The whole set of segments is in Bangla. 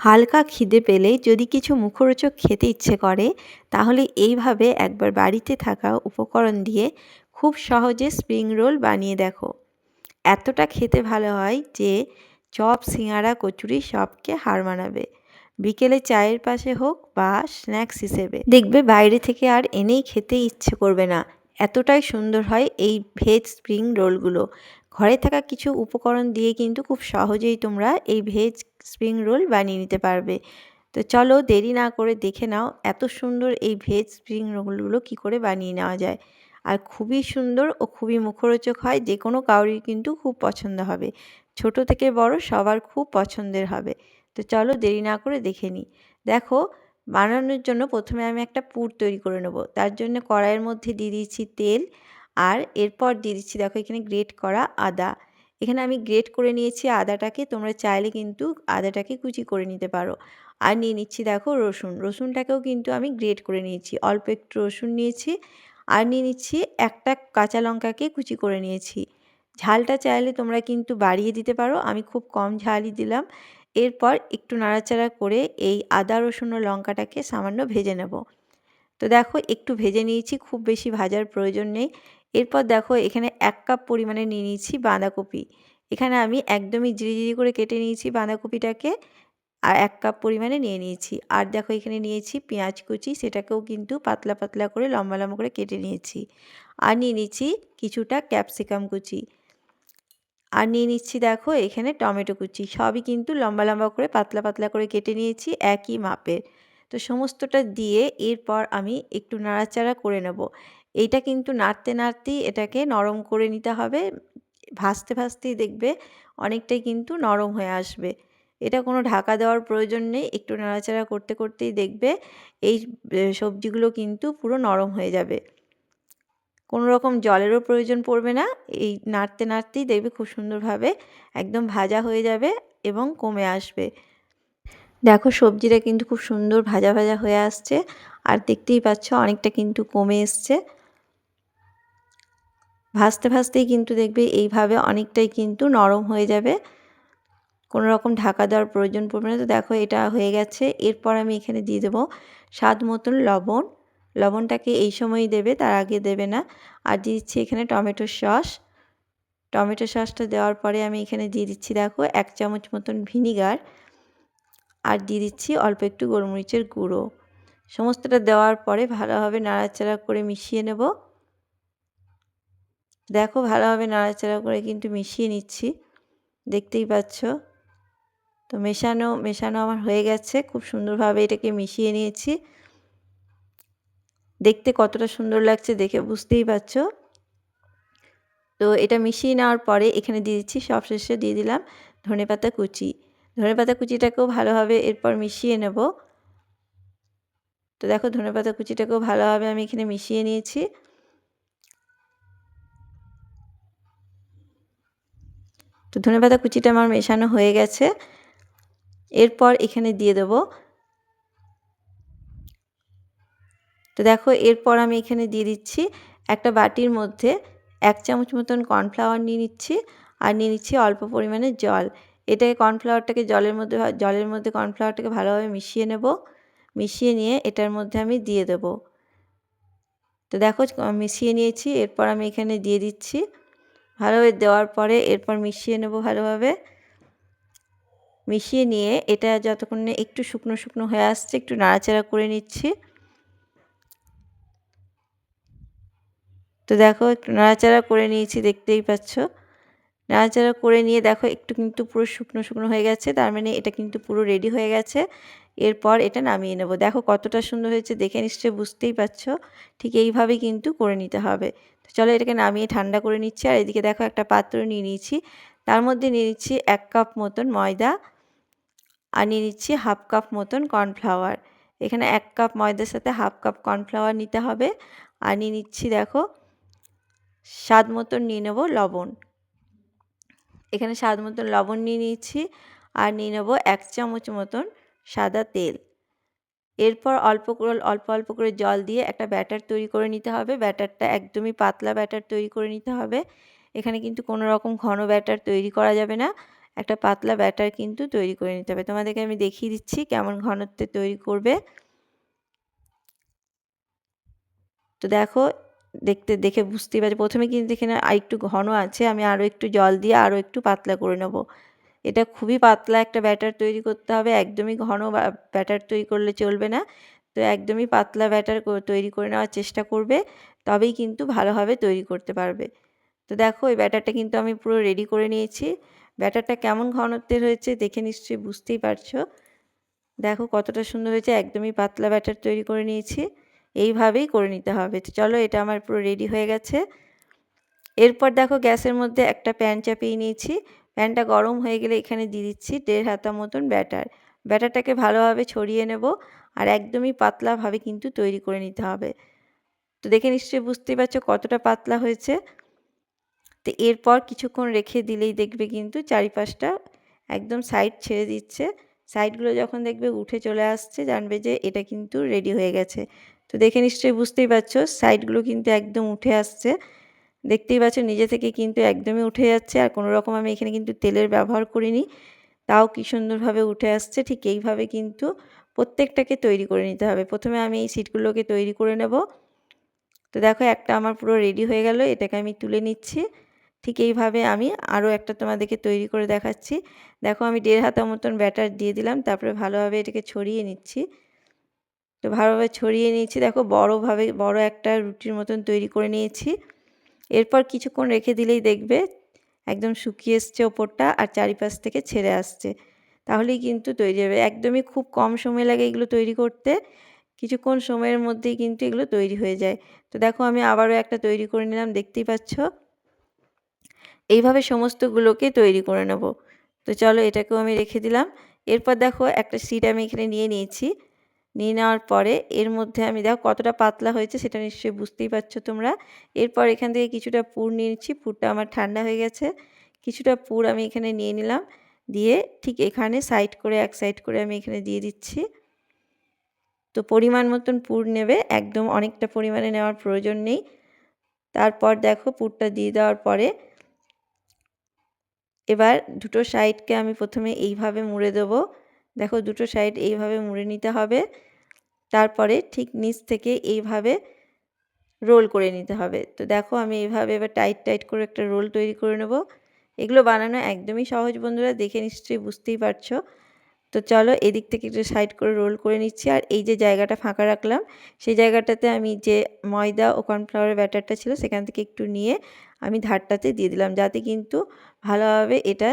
হালকা খিদে পেলে যদি কিছু মুখরোচক খেতে ইচ্ছে করে, তাহলে এইভাবে একবার বাড়িতে থাকা উপকরণ দিয়ে খুব সহজে স্প্রিং রোল বানিয়ে দেখো। এতটা খেতে ভালো হয় যে চপ সিঙাড়া কচুরি সবকে হার মানাবে। বিকেলে চায়ের পাশে হোক বা স্ন্যাক্স হিসেবে। দেখবে বাইরে থেকে আর এনেই খেতে ইচ্ছে করবে না। এতটাই সুন্দর হয় এই ভেজ স্প্রিং রোলগুলো। ঘরে থাকা কিছু উপকরণ দিয়ে কিন্তু খুব সহজেই তোমরা এই ভেজ স্প্রিং রোল বানিয়ে নিতে পারবে। তো চলো দেরি না করে দেখে নাও এত সুন্দর এই ভেজ স্প্রিং রোলগুলো কি করে বানিয়ে নেওয়া যায়। আর খুবই সুন্দর ও খুবই মুখরোচক হয় যে কোনো কাউরির কিন্তু খুব পছন্দ হবে। ছোট থেকে বড় সবার খুব পছন্দের হবে। তো চলো দেরি না করে দেখে নিই। দেখো, বানানোর জন্য প্রথমে আমি একটা পুর তৈরি করে নেব। তার জন্য কড়াইয়ের মধ্যে দিয়ে দিয়েছি তেল আর এরপর দিয়ে দিচ্ছি, দেখো এখানে গ্রেট করা আদা। এখানে আমি গ্রেট করে নিয়েছি আদাটাকে, তোমরা চাইলে কিন্তু আদাটাকে কুচি করে নিতে পারো। আর নিয়ে নিচ্ছি দেখো রসুন, রসুনটাকেও কিন্তু আমি গ্রেট করে নিয়েছি, অল্প একটু রসুন নিয়েছি। আর নিয়ে নিচ্ছি একটা কাঁচা লঙ্কাকে কুচি করে নিয়েছি। ঝালটা চাইলে তোমরা কিন্তু বাড়িয়ে দিতে পারো, আমি খুব কম ঝালই দিলাম। এরপর একটু নাড়াচাড়া করে এই আদা, রসুন ও লঙ্কাটাকে সামান্য ভেজে নেব। তো দেখো একটু ভেজে নিয়েছি, খুব বেশি ভাজার প্রয়োজন নেই। এরপর দেখো এখানে এক কাপ পরিমাণে নিয়ে নিয়েছি বাঁধাকপি। এখানে আমি একদমই জিরি জিরি করে কেটে নিয়েছি বাঁধাকপিটাকে আর এক কাপ পরিমাণে নিয়ে নিয়েছি। আর দেখো এখানে নিয়েছি পেঁয়াজ কুচি, সেটাকেও কিন্তু পাতলা পাতলা করে লম্বা লম্বা করে কেটে নিয়েছি। আর নিয়ে নিচ্ছি কিছুটা ক্যাপসিকাম কুচি। আর নিয়ে নিচ্ছি দেখো এখানে টমেটো কুচি, সবই কিন্তু লম্বা লম্বা করে পাতলা পাতলা করে কেটে নিয়েছি একই মাপের। তো সমস্তটা দিয়ে এরপর আমি একটু নাড়াচাড়া করে নেব। এইটা কিন্তু নাড়তে, নাড়তেই এটাকে নরম করে নিতে হবে। ভাজতে, ভাজতেই দেখবে অনেকটাই কিন্তু নরম হয়ে আসবে। এটা কোনো ঢাকা দেওয়ার প্রয়োজন নেই। একটু নাড়াচাড়া করতে, করতেই দেখবে এই সবজিগুলো কিন্তু পুরো নরম হয়ে যাবে। কোনো রকম জলেরও প্রয়োজন পড়বে না। এই নাড়তে, নাড়তেই দেখবে খুব সুন্দরভাবে একদম ভাজা হয়ে যাবে এবং কমে আসবে। দেখো সবজিটা কিন্তু খুব সুন্দর ভাজা ভাজা হয়ে আসছে। আর দেখতেই পাচ্ছ অনেকটা কিন্তু কমে এসছে। ভাজতে ভাজতেই কিন্তু দেখবে এইভাবে অনেকটাই কিন্তু নরম হয়ে যাবে। কোনো রকম ঢাকা দেওয়ার প্রয়োজন পড়বে না। তো দেখো এটা হয়ে গেছে। এরপর আমি এখানে দিয়ে দেবো স্বাদ মতন লবণ। লবণটাকে এই সময়ই দেবে, তার আগে দেবে না। আর দিয়ে দিচ্ছি এখানে টমেটো সস। টমেটো সসটা দেওয়ার পরে আমি এখানে দিয়ে দিচ্ছি, দেখো, এক চামচ মতন ভিনিগার। আর দিয়ে দিচ্ছি অল্প একটু গোলমরিচের গুঁড়ো। সমস্তটা দেওয়ার পরে ভালোভাবে নাড়াচাড়া করে মিশিয়ে নেব। দেখো ভালোভাবে নাড়াচাড়া করে কিন্তু মিশিয়ে নিচ্ছি। দেখতেই পাচ্ছ? তো মেশানো মেশানো আমার হয়ে গেছে। খুব সুন্দরভাবে এটাকে মিশিয়ে নিয়েছি। দেখতে কতটা সুন্দর লাগছে দেখে বুঝতেই পারছ? তো এটা মিশিয়ে নেওয়ার পরে এখানে দিয়ে দিচ্ছি, সবশেষে দিয়ে দিলাম ধনে পাতা কুচি। ধনে পাতা কুচিটাকেও ভালোভাবে এরপর মিশিয়ে নেব। তো দেখো ধনে পাতা কুচিটাকেও ভালোভাবে আমি এখানে মিশিয়ে নিয়েছি। তো ধনে পাতা কুচিটা আমার মেশানো হয়ে গেছে। এরপর এখানে দিয়ে দেবো। তো দেখো, এরপর আমি এখানে দিয়ে দিচ্ছি একটা বাটির মধ্যে এক চামচ মতন কর্নফ্লাওয়ার নিয়ে নিচ্ছি আর নিয়ে নিচ্ছি অল্প পরিমাণে জল। এটাকে কর্নফ্লাওয়ারটাকে জলের মধ্যে জলের মধ্যে কর্নফ্লাওয়ারটাকে ভালোভাবে মিশিয়ে নেব। মিশিয়ে নিয়ে এটার মধ্যে আমি দিয়ে দেব। তো দেখো, মিশিয়ে নিয়েছি। এরপর আমি এখানে দিয়ে দিচ্ছি ভালোভাবে দেওয়ার পরে এরপর মিশিয়ে নেব ভালোভাবে। মিশিয়ে নিয়ে এটা যতক্ষণ একটু শুকনো শুকনো হয়ে আসছে, একটু নাড়াচাড়া করে নিচ্ছি। তো দেখো একটু নাড়াচাড়া করে নিয়েছি, দেখতেই পাচ্ছ। নাড়াচাড়া করে নিয়ে দেখো একটু কিন্তু পুরো শুকনো শুকনো হয়ে গেছে, তার মানে এটা কিন্তু পুরো রেডি হয়ে গেছে। এরপর এটা নামিয়ে নেব। দেখো কতটা সুন্দর হয়েছে, দেখে নিশ্চয়ই বুঝতেই পারছ। ঠিক এইভাবেই কিন্তু করে নিতে হবে। তো চলো এটাকে নামিয়ে ঠান্ডা করে নিচ্ছি। আর এদিকে দেখো একটা পাত্র নিয়ে নিয়েছি। তার মধ্যে নিয়ে নিচ্ছি এক কাপ মতন ময়দা আর নিয়ে নিচ্ছি হাফ কাপ মতন কর্নফ্লাওয়ার। এখানে এক কাপ ময়দার সাথে হাফ কাপ কর্নফ্লাওয়ার নিতে হবে। আর নিয়ে নিচ্ছি দেখো স্বাদ মতন নিয়ে নেব লবণ। এখানে স্বাদ মতন লবণ নিয়ে নিচ্ছি। আর নিয়ে নেব এক চামচ মতন সাদা তেল। এরপর অল্প করে, অল্প অল্প করে জল দিয়ে একটা ব্যাটার তৈরি করে নিতে হবে। ব্যাটারটা একদমই পাতলা ব্যাটার তৈরি করে নিতে হবে। এখানে কিন্তু কোনো রকম ঘন ব্যাটার তৈরি করা যাবে না। একটা পাতলা ব্যাটার কিন্তু তৈরি করে নিতে হবে। তোমাদেরকে আমি দেখিয়ে দিচ্ছি কেমন ঘনত্বে তৈরি করবে। তো দেখো, দেখতে, দেখে বুঝতেই পারছি। প্রথমে কিন্তু এখানে আর একটু ঘন আছে। আমি আরও একটু জল দিয়ে আরও একটু পাতলা করে নেব। এটা খুবই পাতলা একটা ব্যাটার তৈরি করতে হবে। একদমই ঘন ব্যাটার তৈরি করলে চলবে না। তো একদমই পাতলা ব্যাটার তৈরি করে নেওয়ার চেষ্টা করবে, তবেই কিন্তু ভালোভাবে তৈরি করতে পারবে। তো দেখো, এই ব্যাটারটা কিন্তু আমি পুরো রেডি করে নিয়েছি। ব্যাটারটা কেমন ঘনত্বের হয়েছে দেখে নিশ্চয়ই বুঝতেই পারছ। দেখো কতটা সুন্দর হয়েছে, একদমই পাতলা ব্যাটার তৈরি করে নিয়েছি। এইভাবেই করে নিতে হবে। তো চলো, এটা আমার পুরো রেডি হয়ে গেছে। এরপর দেখো গ্যাসের মধ্যে একটা প্যান চাপিয়ে নিয়েছি। প্যানটা গরম হয়ে গেলে এখানে দিয়ে দিচ্ছি দেড় হাতা মতন ব্যাটার। ব্যাটারটাকে ভালোভাবে ছড়িয়ে নেব আর একদমই পাতলাভাবে কিন্তু তৈরি করে নিতে হবে। তো দেখে নিশ্চয়ই বুঝতেই পারছ কতটা পাতলা হয়েছে। তো এরপর কিছুক্ষণ রেখে দিলেই দেখবে কিন্তু চারিপাশটা একদম সাইড ছেড়ে দিচ্ছে। সাইডগুলো যখন দেখবে উঠে চলে আসছে জানবে যে এটা কিন্তু রেডি হয়ে গেছে। তো দেখে নিশ্চয়ই বুঝতেই পারছ সাইডগুলো কিন্তু একদম উঠে আসছে। দেখতেই পাচ্ছ নিজে থেকে কিন্তু একদমই উঠে যাচ্ছে আর কোনো রকম আমি এখানে কিন্তু তেলের ব্যবহার করিনি। তাও কী সুন্দরভাবে উঠে আসছে, ঠিক এইভাবে কিন্তু প্রত্যেকটাকে তৈরি করে নিতে হবে। প্রথমে আমি এই সিটগুলোকে তৈরি করে নেব। তো দেখো একটা আমার পুরো রেডি হয়ে গেল, এটাকে আমি তুলে নিচ্ছি। ঠিক এইভাবে আমি আরও একটা তোমাদেরকে তৈরি করে দেখাচ্ছি। দেখো আমি দেড় হাতা মতন ব্যাটার দিয়ে দিলাম, তারপরে ভালোভাবে এটাকে ছড়িয়ে নিচ্ছি। তো ভালোভাবে ছড়িয়ে নিয়েছি, দেখো বড়োভাবে বড় একটা রুটির মতন তৈরি করে নিয়েছি। এরপর কিছুক্ষণ রেখে দিলেই দেখবে একদম শুকিয়ে এসছে ওপরটা আর চারিপাশ থেকে ছেড়ে আসছে। তাহলেই কিন্তু তৈরি হবে। একদমই খুব কম সময় লাগে এগুলো তৈরি করতে। কিছুক্ষণ সময়ের মধ্যেই কিন্তু এগুলো তৈরি হয়ে যায়। তো দেখো আমি আবারও একটা তৈরি করে নিলাম, দেখতেই পাচ্ছ? এইভাবে সমস্তগুলোকে তৈরি করে নেব। তো চলো এটাকেও আমি রেখে দিলাম। এরপর দেখো একটা সিট আমি এখানে নিয়ে নিয়েছি। নিয়ে নেওয়ার পরে এর মধ্যে আমি দেখো কতটা পাতলা হয়েছে সেটা নিশ্চয়ই বুঝতেই পারছ তোমরা। এরপর এখান থেকে কিছুটা পুর নিয়ে নিচ্ছি, পুরটা আমার ঠান্ডা হয়ে গেছে। কিছুটা পুর আমি এখানে নিয়ে নিলাম, দিয়ে ঠিক এখানে সাইড করে, এক সাইড করে আমি এখানে দিয়ে দিচ্ছি। তো পরিমাণ মতন পুর নেবে, একদম অনেকটা পরিমাণে নেওয়ার প্রয়োজন নেই। তারপর দেখো পুরটা দিয়ে দেওয়ার পরে এবার দুটো সাইডকে আমি প্রথমে এইভাবে মুড়ে দেবো। দেখো দুটো সাইড এইভাবে মুড়ে নিতে হবে। তারপরে ঠিক নিচ থেকে এইভাবে রোল করে নিতে হবে। তো দেখো আমি এইভাবে এবার টাইট টাইট করে একটা রোল তৈরি করে নেব। এগুলো বানানো একদমই সহজ বন্ধুরা, দেখে নিশ্চয়ই বুঝতেই পারছ। তো চলো এদিক থেকে একটু সাইড করে রোল করে নিচ্ছি। আর এই যে জায়গাটা ফাঁকা রাখলাম, সেই জায়গাটাতে আমি যে ময়দা ও কর্নফ্লাওয়ারের ব্যাটারটা ছিল, সেখান থেকে একটু নিয়ে আমি ধারটাতে দিয়ে দিলাম। যাতে কিন্তু ভালোভাবে এটা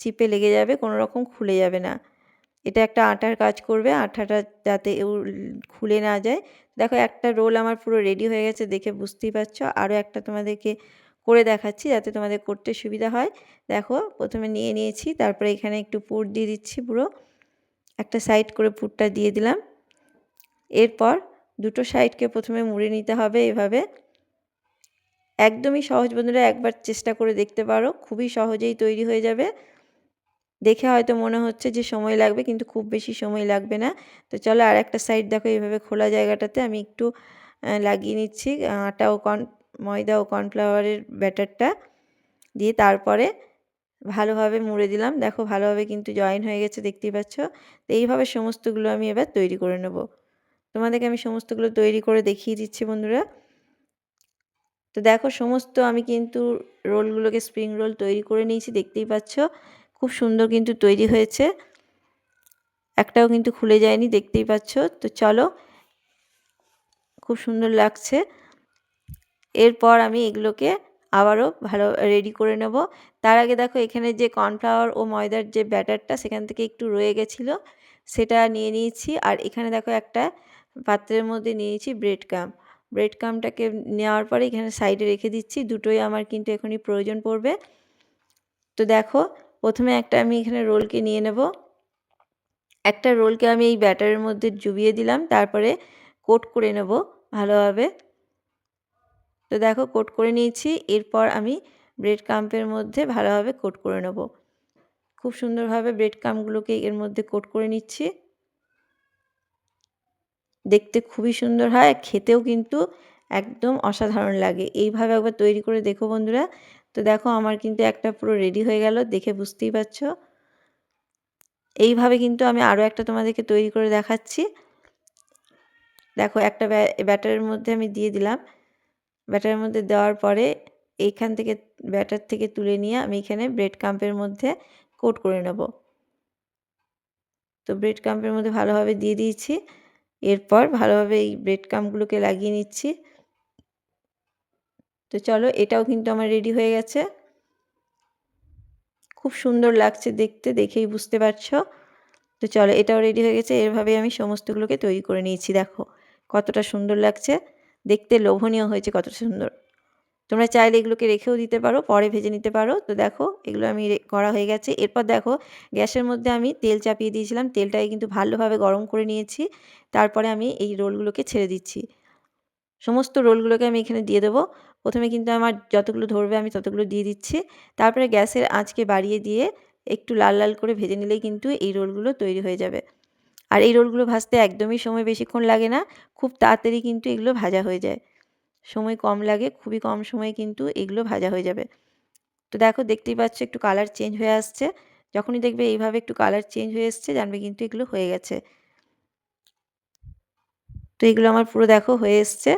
চিপে লেগে যাবে, কোনো রকম খুলে যাবে না। এটা একটা আটার কাজ করবে আঠাটা যাতে খুলে না যায়। দেখো একটা রোল আমার পুরো রেডি হয়ে গেছে দেখে বুঝতেই পারছ। আরও একটা তোমাদেরকে করে দেখাচ্ছি যাতে তোমাদের করতে সুবিধা হয়। দেখো প্রথমে নিয়ে নিয়েছি, তারপরে এখানে একটু পুর দিয়ে দিচ্ছি পুরো। একটা সাইড করে পুরটা দিয়ে দিলাম। এরপর দুটো সাইডকে প্রথমে মুড়ে নিতে হবে এভাবে। একদমই সহজ, বন্ধুরা একবার চেষ্টা করে দেখতে পারো। খুবই সহজেই তৈরি হয়ে যাবে। দেখে হয়তো মনে হচ্ছে যে সময় লাগবে, কিন্তু খুব বেশি সময় লাগবে না। তো চলো আর একটা সাইড দেখো, এইভাবে খোলা জায়গাটাতে আমি একটু লাগিয়ে নিচ্ছি আটা ও কর্ন ময়দা ও কর্নফ্লাওয়ারের ব্যাটারটা দিয়ে তারপরে ভালোভাবে মুড়ে দিলাম। দেখো ভালোভাবে কিন্তু জয়েন হয়ে গেছে, দেখতেই পাচ্ছ? তো এইভাবে সমস্তগুলো আমি এবার তৈরি করে নেব। তোমাদেরকে আমি সমস্তগুলো তৈরি করে দেখিয়ে দিচ্ছি বন্ধুরা। তো দেখো, সমস্ত আমি কিন্তু রোলগুলোকে স্প্রিং রোল তৈরি করে নিয়েছি, দেখতেই পাচ্ছ? খুব সুন্দর কিন্তু তৈরি হয়েছে। একটাও কিন্তু খুলে যায়নি, দেখতেই পাচ্ছ। তো চলো, খুব সুন্দর লাগছে। এরপর আমি এগুলোকে আবারও ভালো রেডি করে নেব। তার আগে দেখো, এখানে যে কর্নফ্লাওয়ার ও ময়দার যে ব্যাটারটা, সেখান থেকে একটু রয়ে গেছিল। সেটা নিয়ে নিয়েছি। আর এখানে দেখো, একটা পাত্রের মধ্যে নিয়েছি ব্রেড কাম ব্রেড কামটাকে নেওয়ার পরে এখানে সাইডে রেখে দিচ্ছি। দুটোই আমার কিন্তু এখনই প্রয়োজন পড়বে। তো দেখো প্রথমে একটা আমি এখানে রোলকে নিয়ে নেব। একটা রোলকে আমি এই ব্যাটারের মধ্যে ডুবিয়ে দিলাম, তারপরে কোট করে নেব ভালোভাবে। তো দেখো, কোট করে নিয়েছি, এরপর আমি ব্রেড কাম্পের মধ্যে ভালোভাবে কোট করে নেব। খুব সুন্দরভাবে ব্রেড কাম্পগুলোকে এর মধ্যে কোট করে নিচ্ছি। দেখতে খুবই সুন্দর হয় খেতেও কিন্তু একদম অসাধারণ লাগে। এইভাবে একবার তৈরি করে দেখো বন্ধুরা তো দেখো আমার কিন্তু একটা পুরো রেডি হয়ে গেল, দেখে বুঝতেই পারছ। এইভাবে কিন্তু আমি আরও একটা তোমাদেরকে তৈরি করে দেখাচ্ছি। দেখো একটা ব্যাটারের মধ্যে আমি দিয়ে দিলাম। ব্যাটারের মধ্যে দেওয়ার পরে এইখান থেকে ব্যাটার থেকে তুলে নিয়ে আমি এখানে ব্রেড কাম্পের মধ্যে কোট করে নেব। তো ব্রেড কাম্পের মধ্যে ভালোভাবে দিয়ে দিয়েছি। এরপর ভালোভাবে এই ব্রেড কাম্পগুলোকে লাগিয়ে নিচ্ছি। তো চলো, এটাও কিন্তু আমার রেডি হয়ে গেছে। খুব সুন্দর লাগছে দেখতে, দেখেই বুঝতে পারছ? তো চলো, এটাও রেডি হয়ে গেছে। এরভাবে আমি সমস্তগুলোকে তৈরি করে নিয়েছি, দেখো। কতটা সুন্দর লাগছে। দেখতে লোভনীয় হয়েছে, কতটা সুন্দর। তোমরা চাইলে এগুলোকে রেখেও দিতে পারো, পরে ভেজে নিতে পারো। তো দেখো, এগুলো আমি করা হয়ে গেছে। এরপর দেখো, গ্যাসের মধ্যে আমি তেল চাপিয়ে দিয়েছিলাম। তেলটাকে কিন্তু ভালোভাবে গরম করে নিয়েছি। তারপরে আমি এই রোলগুলোকে ছেড়ে দিচ্ছি। সমস্ত রোলগুলোকে আমি এখানে দিয়ে দেবো। প্রথমে কিন্তু আমার যতগুলো ধরবে আমি ততগুলো দিয়ে দিচ্ছি। তারপরে গ্যাসের আঁচকে বাড়িয়ে দিয়ে একটু লাল লাল করে ভেজে নিলেই কিন্তু এই রোলগুলো তৈরি হয়ে যাবে। আর এই রোলগুলো ভাজতে একদমই সময় বেশিক্ষণ লাগে না, খুব তাড়াতাড়ি কিন্তু এগুলো ভাজা হয়ে যায়। সময় কম লাগে, খুবই কম সময়ে কিন্তু এগুলো ভাজা হয়ে যাবে। তো দেখো, দেখতেই পাচ্ছ একটু কালার চেঞ্জ হয়ে আসছে। যখনই দেখবে এইভাবে একটু কালার চেঞ্জ হয়ে এসছে, জানবে কিন্তু এগুলো হয়ে গেছে। তো এগুলো আমার পুরো দেখো হয়ে এসছে।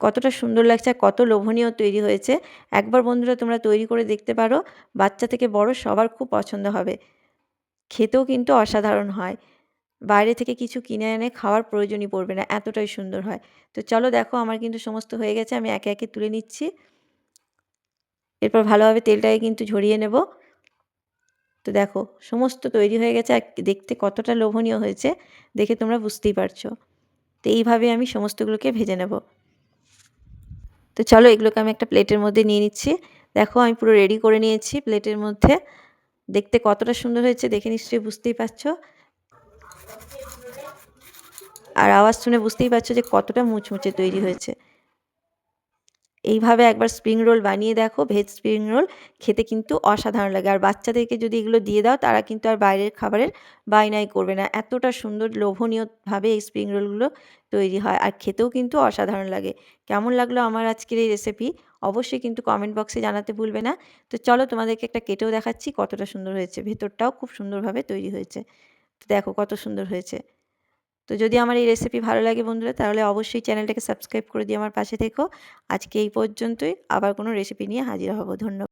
কতটা সুন্দর লাগছে আর কত লোভনীয় তৈরি হয়েছে। একবার বন্ধুরা তোমরা তৈরি করে দেখতে পারো, বাচ্চা থেকে বড় সবার খুব পছন্দ হবে। খেতেও কিন্তু অসাধারণ হয়। বাইরে থেকে কিছু কিনে এনে খাওয়ার প্রয়োজনই পড়বে না, এতটাই সুন্দর হয়। তো চলো দেখো, আমার কিন্তু সমস্ত হয়ে গেছে, আমি একে একে তুলে নিচ্ছি। এরপর ভালোভাবে তেলটাকে কিন্তু ঝরিয়ে নেব। তো দেখো, সমস্ত তৈরি হয়ে গেছে আর দেখতে কতটা লোভনীয় হয়েছে, দেখে তোমরা বুঝতেই পারছ। তো এইভাবে আমি সমস্তগুলোকে ভেজে নেব। তো চলো এগুলোকে আমি একটা প্লেটের মধ্যে নিয়ে নিচ্ছি। দেখো আমি পুরো রেডি করে নিয়েছি প্লেটের মধ্যে। দেখতে কতটা সুন্দর হয়েছে দেখে নিশ্চয়ই বুঝতেই পারছ। আর আওয়াজ শুনে বুঝতেই পারছ যে কতটা মুচমুচে তৈরি হয়েছে। এইভাবে একবার স্প্রিং রোল বানিয়ে দেখো ভেজ স্প্রিং রোল খেতে কিন্তু অসাধারণ লাগে। আর বাচ্চাদেরকে যদি এগুলো দিয়ে দাও, তারা কিন্তু আর বাইরের খাবারের বায়নাই করবে না। এতটা সুন্দর লোভনীয়ভাবে এই স্প্রিং রোলগুলো তৈরি হয় আর খেতেও কিন্তু অসাধারণ লাগে। কেমন লাগল আমার আজকের এই রেসিপি অবশ্যই কিন্তু কমেন্ট বক্সে জানাতে ভুলবে না। তো চলো তোমাদেরকে একটা কেটেও দেখাচ্ছি কতটা সুন্দর হয়েছে। ভেতরটাও খুব সুন্দরভাবে তৈরি হয়েছে। তো দেখো কত সুন্দর হয়েছে। তো যদি আমার এই রেসিপি ভালো লাগে বন্ধুরা, তাহলে অবশ্যই চ্যানেলটাকে সাবস্ক্রাইব করে দিয়ে আমার পাশে থেকো। আজকে এই পর্যন্তই, আবার কোনো রেসিপি নিয়ে হাজির হব। ধন্যবাদ।